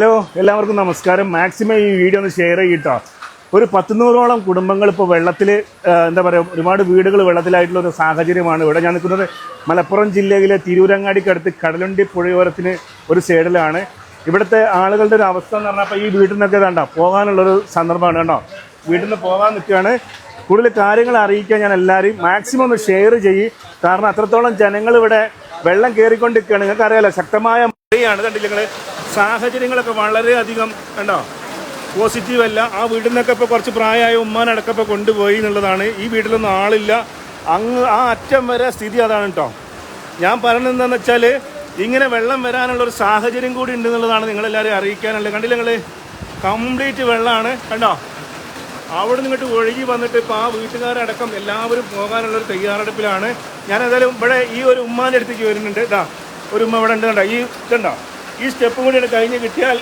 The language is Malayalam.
ഹലോ എല്ലാവർക്കും നമസ്കാരം. മാക്സിമം ഈ വീഡിയോ ഒന്ന് ഷെയർ ചെയ്യട്ടോ ഒരു പത്തുനൂറോളം കുടുംബങ്ങൾ ഇപ്പോൾ വെള്ളത്തിൽ എന്താ പറയുക ഒരുപാട് വീടുകൾ വെള്ളത്തിലായിട്ടുള്ള ഒരു സാഹചര്യമാണ് ഇവിടെ ഞാൻ നിൽക്കുന്നത്. മലപ്പുറം ജില്ലയിലെ തിരൂരങ്ങാടിക്കടുത്ത് കടലുണ്ടി പുഴയോരത്തിന് ഒരു സൈഡിലാണ്. ഇവിടുത്തെ ആളുകളുടെ ഒരു അവസ്ഥ എന്ന് പറഞ്ഞാൽ അപ്പോൾ ഈ വീട്ടിൽ നിന്നൊക്കെ വേണ്ട പോകാനുള്ളൊരു സന്ദർഭമാണ് കേട്ടോ വീട്ടിൽ നിന്ന് പോകാൻ നിൽക്കുകയാണ്. കൂടുതൽ കാര്യങ്ങൾ അറിയിക്കാൻ ഞാൻ എല്ലാവരെയും മാക്സിമം ഒന്ന് ഷെയർ ചെയ്യും. കാരണം അത്രത്തോളം ജനങ്ങൾ ഇവിടെ വെള്ളം കയറിക്കൊണ്ടിരിക്കുകയാണ് നിങ്ങൾക്ക് അറിയാലോ ശക്തമായ മഴയാണ് കണ്ടില്ല നിങ്ങൾ സാഹചര്യങ്ങളൊക്കെ വളരെയധികം കണ്ടോ? പോസിറ്റീവ് അല്ല. ആ വീട്ടിൽ നിന്നൊക്കെ ഇപ്പോൾ കുറച്ച് പ്രായമായ ഉമ്മാനടക്കം ഇപ്പോൾ കൊണ്ടുപോയി എന്നുള്ളതാണ്. ഈ വീട്ടിലൊന്നും ആളില്ല. അങ്ങ് ആ അറ്റം വരെ സ്ഥിതി അതാണ് കേട്ടോ. ഞാൻ പറയുന്നത് എന്താണെന്ന് വെച്ചാൽ ഇങ്ങനെ വെള്ളം വരാനുള്ള ഒരു സാഹചര്യം കൂടി ഉണ്ട് എന്നുള്ളതാണ് നിങ്ങളെല്ലാവരെയും അറിയിക്കാനുള്ളത്. കണ്ടില്ല നിങ്ങൾ കംപ്ലീറ്റ് വെള്ളമാണ് കണ്ടോ? അവിടെ നിന്നിട്ട് ഒഴുകി വന്നിട്ട് ഇപ്പോൾ ആ വീട്ടുകാരടക്കം എല്ലാവരും പോകാനുള്ള ഒരു തയ്യാറെടുപ്പിലാണ്. ഞാൻ ഇവിടെ ഈ ഒരു ഉമ്മാന്റെ അടുത്തേക്ക് വരുന്നുണ്ട്. ഇതാ ഒരു ഉമ്മ ഇവിടെ ഉണ്ട് കണ്ടോ? ഈ ഇതുണ്ടോ? ഈ സ്റ്റെപ്പ് കൂടി കഴിഞ്ഞ് കിട്ടിയാൽ